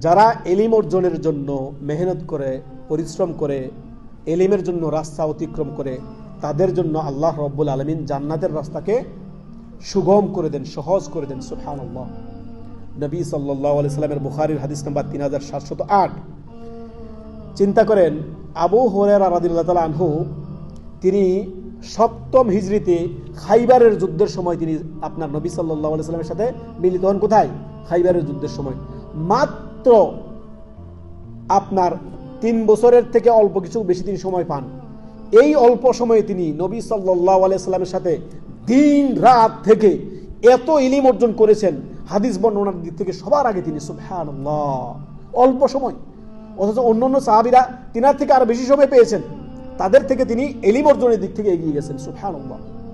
যারা এলিম অর্জনের জন্য মেহনত করে, পরিশ্রম করে, এলিমের জন্য রাস্তা অতিক্রম করে, তাদের জন্য আল্লাহ রব্বুল আলমিন জান্নাতের রাস্তাকে সুগম করে দেন, সহজ করে দেন সুফান নবী সাল্লাহ সাল্লামের বুখারির হাদিস নাম্বার তিন হাজার সাতশত আট। চিন্তা করেন, আবু হরের আনহু, তিনি সপ্তম হিজড়িতে খাইবারের যুদ্ধের সময় তিনি আপনার নবী সাল্লাহ সাল্লামের সাথে মিলিত হন কোথায়? খাইবারের যুদ্ধের সময়। মাত্র আপনার তিন বছরের থেকে অল্প কিছু বেশি তিনি সময় পান। এই অল্প সময়ে তিনি নবী সাল্লাহ আলাইস্লামের সাথে দিন রাত থেকে এত ইলিম অর্জন করেছেন, হাদিস বর্ণনার দিক থেকে সবার আগে তিনি সুবহান অল্প সময়। অথচ অন্য অন্য সাহাবিরা তিনার থেকে আরও বেশি সময় পেয়েছেন। তাদের থেকে তিনি এলিম অর্জনের দিক থেকে এগিয়ে গেছেন সুফহান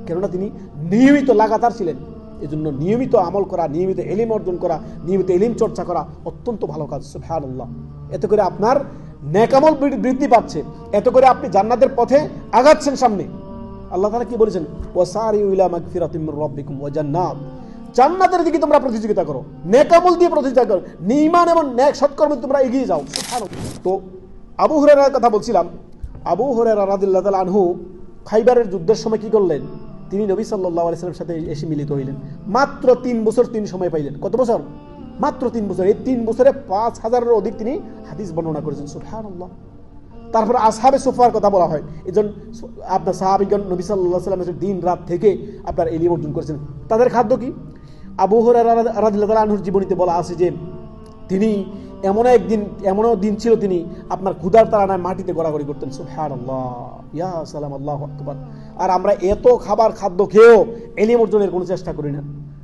কেননা তিনি নিয়মিত লাগাতার ছিলেন। এজন্য নিয়মিত আমল করা, নিয়মিত এলিম অর্জন করা, নিয়মিত এলিম চর্চা করা অত্যন্ত ভালো কাজ সুফহান এতে করে আপনার ন্যাকামল বৃদ্ধি পাচ্ছে। এত করে আপনি জান্নাতের পথে আগাচ্ছেন সামনে। আল্লাহ তাআলা কি বলেছেন? ওয়াসারিউ ইলা মাগফিরাতিম রাব্বিকুম ওয়া জান্নাত। জান্নাতের দিকে তোমরা প্রতিযোগিতা করো নেকামল দিয়ে প্রতিযোগিতা করো নিমান এবং ন্যাক সৎকর্মে তোমরা এগিয়ে যাও। তো আবু হুরায়রার কথা বলছিলাম। আবু হুরায়রা রাদিয়াল্লাহু তাআলা আনহু খাইবারের যুদ্ধের সময় কি করলেন? তিনি নবী সাল্লাল্লাহু আলাইহি সাথে এসে মিলিত হইলেন। মাত্র তিন বছর তিনি সময় পাইলেন। কত বছর? মাত্র তিন বছর। এই তিন বছরে পাঁচ হাজারের অধিক তিনি হাদিস বর্ণনা করেছেন। সুবহানাল্লাহ। তারপর আসহাবে সোফার কথা বলা হয়। এজন আপনার সাহাবিগণ নবী সাল্লাহ সাল্লামের দিন রাত থেকে আপনার এলিম অর্জন করেছেন। তাদের খাদ্য কি? আবু হরাদিল্লাহ আনহুর জীবনীতে বলা আছে যে তিনি এমন একদিন, এমনও দিন ছিল তিনি আপনার ক্ষুধার তারানায় মাটিতে গড়াগড়ি করতেন। সুফহান আল্লাহ ইয়া সালাম আল্লাহ আকবার। আর আমরা এত খাবার খাদ্য খেয়েও এলিম অর্জনের কোনো চেষ্টা করি না।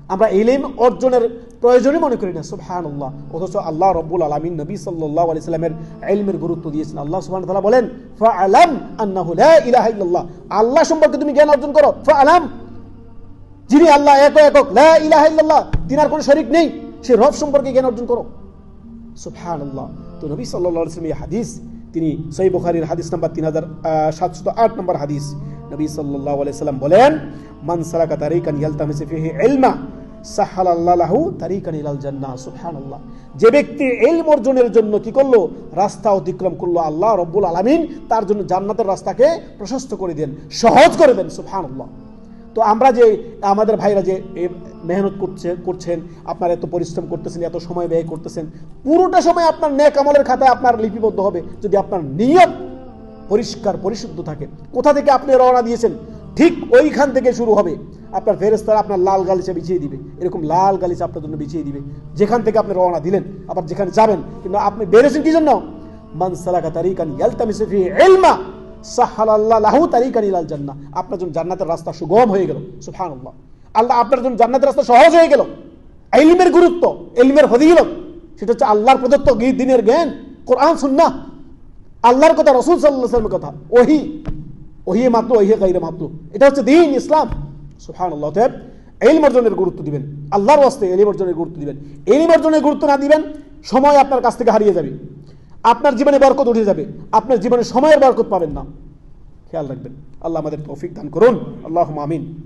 আমরা এলিম অর্জনের প্রয়োজনই মনে করি না। সুবহান আল্লাহ অথচ আল্লাহ রব্বুল আলমিন নবী সাল্লাহ আলি সাল্লামের এলমের গুরুত্ব দিয়েছেন। আল্লাহ সুবহান তাআলা বলেন, ফাআলাম আন্নাহু লা ইলাহা ইল্লাল্লাহ। আল্লাহ সম্পর্কে তুমি জ্ঞান অর্জন করো। ফাআলাম? যিনি আল্লাহ এক একক, লা ইলাহা ইল্লাল্লাহ। তিনার কোনো শরীক নেই। সে রব সম্পর্কে জ্ঞান অর্জন করো। তো নবী হাদিস, তিনি সহিহ বুখারীর হাদিস নাম্বার 3708 নম্বর হাদিস। নবী সাল্লাম বলেন, মান তারিকান যে ব্যক্তি ইলম অর্জনের জন্য কি করল? রাস্তা অতিক্রম করল আল্লাহ রব্বুল আলামিন, তার জন্য জান্নাতের রাস্তাকে প্রশস্ত করে দেন, সহজ করে দেন, সুবহানাল্লাহ। তো আমরা যে আমাদের ভাইরা যে মেহনত করছে, করছেন, আপনার এত পরিশ্রম করতেছেন, এত সময় ব্যয় করতেছেন, পুরোটা সময় আপনার ন্যাক আমলের খাতায় আপনার লিপিবদ্ধ হবে যদি আপনার নিয়ত পরিষ্কার, পরিশুদ্ধ থাকে। কোথা থেকে আপনি রওনা দিয়েছেন? ঠিক ওইখান থেকে শুরু হবে। আপনার ফেরেস্তারা আপনার লাল গালিচা বিছিয়ে দিবে। এরকম লাল গালিচা আপনার জন্য বিছিয়ে দিবে। যেখান থেকে আপনি রওনা দিলেন, আবার যেখানে যাবেন, কিন্তু আপনি বেরোছেন কি জন্য? মান সালাকা তারিকান ইয়ালতামিসু ফিহি ইলমা। আপনার জন্য জান্নাতের রাস্তা সুগম হয়ে গেল। সুবহানাল্লাহ। আল্লাহ আপনার জন্য জান্নাতের রাস্তা সহজ হয়ে গেল। ইলমের গুরুত্ব, ইলমের ফজিলত, সেটা হচ্ছে আল্লাহর প্রদত্ত দিনের জ্ঞান, কোরআন, সুন্নাহ। আল্লাহর কথা, রসুল সাল্লাহ সাল্লামের কথা। ওহি ওহি মাত্র, ওহি গাইরে মাত্র। এটা হচ্ছে দিন ইসলাম। সুফান আল্লাহ এলিম অর্জনের গুরুত্ব দিবেন। আল্লাহর ওয়াস্তে এলিম অর্জনের গুরুত্ব দিবেন। এলিম অর্জনের গুরুত্ব না দিবেন, সময় আপনার কাছ থেকে হারিয়ে যাবে। আপনার জীবনে বরকত উঠে যাবে। আপনার জীবনে সময়ের বরকত পাবেন না। খেয়াল রাখবেন। আল্লাহ আমাদের তৌফিক দান করুন। আল্লাহ আমিন।